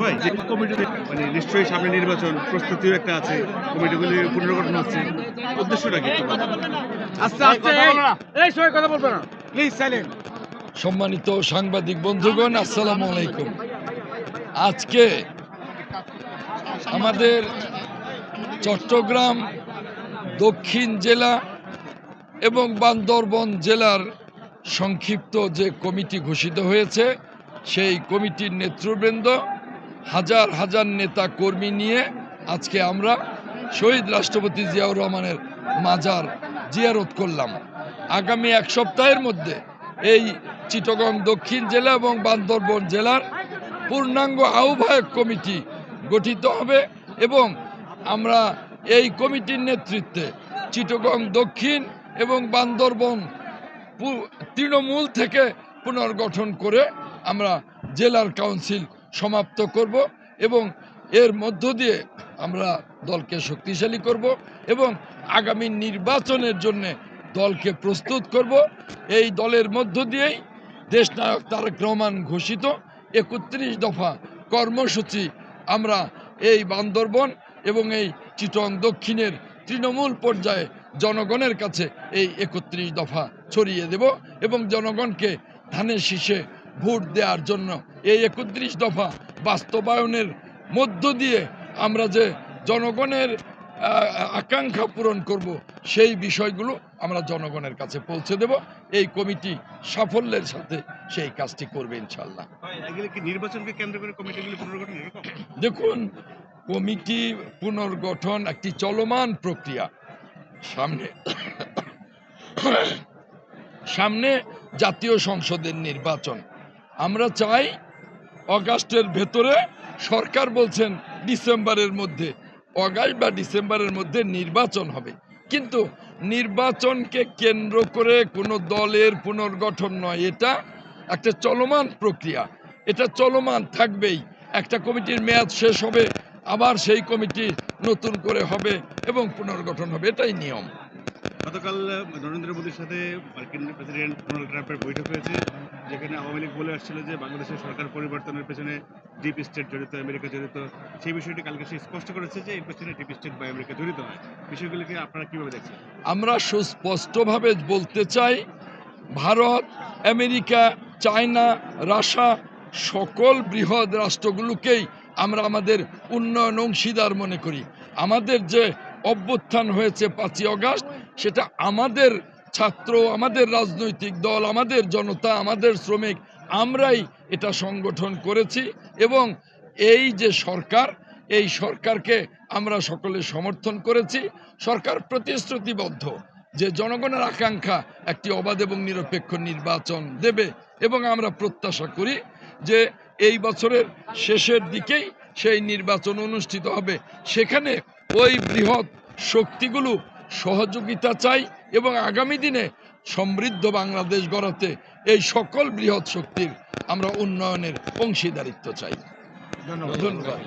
ভাই যে কমিটি মানে নিশ্চয়ই সামনে নির্বাচন প্রস্তুতিও একটা আছে কমিটিগুলি পুনর্গঠন হচ্ছে। উদ্দেশ্যটা কি আস্তে আস্তে এই সময় কথা বলবে না। প্লিজ সাইলেন্ট সম্মানিত সাংবাদিক বন্ধুগণ আসসালামু আলাইকুম। আজকে আমাদের চট্টগ্রাম দক্ষিণ জেলা এবং বান্দরবন জেলার সংক্ষিপ্ত যে কমিটি ঘোষিত হয়েছে সেই কমিটির নেতৃবৃন্দ হাজার হাজার নেতা কর্মী নিয়ে আজকে আমরা শহীদ রাষ্ট্রপতি জিয়াউর রহমানের মাজার জিয়ারত করলাম। আগামী এক সপ্তাহের মধ্যে এই চিটগং দক্ষিণ জেলা এবং বান্দরবন জেলার পূর্ণাঙ্গ আহ্বায়ক কমিটি গঠিত হবে এবং আমরা এই কমিটির নেতৃত্বে চিটগং দক্ষিণ এবং বান্দরবন তৃণমূল থেকে পুনর্গঠন করে আমরা জেলার কাউন্সিল সমাপ্ত করব এবং এর মধ্য দিয়ে আমরা দলকে শক্তিশালী করব এবং আগামী নির্বাচনের জন্য দলকে প্রস্তুত করব। এই দলের মধ্য দিয়েই দেশনায়ক তারেক রহমান ঘোষিত একত্রিশ দফা কর্মসূচি আমরা এই বান্দরবন এবং এই চিটং দক্ষিণের তৃণমূল পর্যায়ে জনগণের কাছে এই একত্রিশ দফা ছড়িয়ে দেব এবং জনগণকে ধানের শীষে ভোট দেওয়ার জন্য এই একত্রিশ দফা বাস্তবায়নের মধ্য দিয়ে আমরা যে জনগণের আকাঙ্ক্ষা পূরণ করব সেই বিষয়গুলো আমরা জনগণের কাছে পৌঁছে দেব। এই কমিটি সাফল্যের সাথে সেই কাজটি করবে ইনশাল্লাহ ভাই, এগুলি কি নির্বাচনকে কেন্দ্র করে কমিটিগুলি পুনর্গঠন দেখুন কমিটি পুনর্গঠন একটি চলমান প্রক্রিয়া। সামনে সামনে জাতীয় সংসদের নির্বাচন। আমরা চাই অগাস্টের ভেতরে সরকার বলছেন ডিসেম্বরের মধ্যে, অগাস্ট বা ডিসেম্বরের মধ্যে নির্বাচন হবে। কিন্তু নির্বাচনকে কেন্দ্র করে কোনো দলের পুনর্গঠন নয়, এটা একটা চলমান প্রক্রিয়া। এটা চলমান থাকবেই। একটা কমিটির মেয়াদ শেষ হবে, আবার সেই কমিটি নতুন করে হবে এবং পুনর্গঠন হবে, এটাই নিয়ম। গতকাল নরেন্দ্র মোদীর সাথে মার্কিন প্রেসিডেন্ট ডোনাল্ড ট্রাম্পের বৈঠক হয়েছে। যেখানে আওয়ামী লীগ বলে আসছিল যে বাংলাদেশের সরকার পরিবর্তনের পেছনে ডিপ স্টেট জড়িত আমেরিকা জড়িত, সেই বিষয়টি কালকে সে স্পষ্ট করেছে যে এর পেছনে ডিপ স্টেট বা আমেরিকা জড়িত নয়। বিষয়গুলিকে আপনারা কীভাবে দেখছেন? আমরা সুস্পষ্টভাবে বলতে চাই, ভারত আমেরিকা চায়না রাশিয়া সকল বৃহৎ রাষ্ট্রগুলোকেই আমরা আমাদের উন্নয়ন অংশীদার মনে করি। আমাদের যে অভ্যুত্থান হয়েছে পাঁচই অগাস্ট সেটা আমাদের ছাত্র, আমাদের রাজনৈতিক দল, আমাদের জনতা, আমাদের শ্রমিক, আমরাই এটা সংগঠন করেছি এবং এই যে সরকার, এই সরকারকে আমরা সকলে সমর্থন করেছি। সরকার প্রতিশ্রুতিবদ্ধ যে জনগণের আকাঙ্ক্ষা একটি অবাধ এবং নিরপেক্ষ নির্বাচন দেবে এবং আমরা প্রত্যাশা করি যে এই বছরের শেষের দিকেই সেই নির্বাচন অনুষ্ঠিত হবে। সেখানে ওই বৃহৎ শক্তিগুলো সহযোগিতা চাই এবং আগামী দিনে সমৃদ্ধ বাংলাদেশ গড়াতে এই সকল বৃহৎ শক্তির আমরা উন্নয়নের অংশীদারিত্ব চাই। ধন্যবাদ।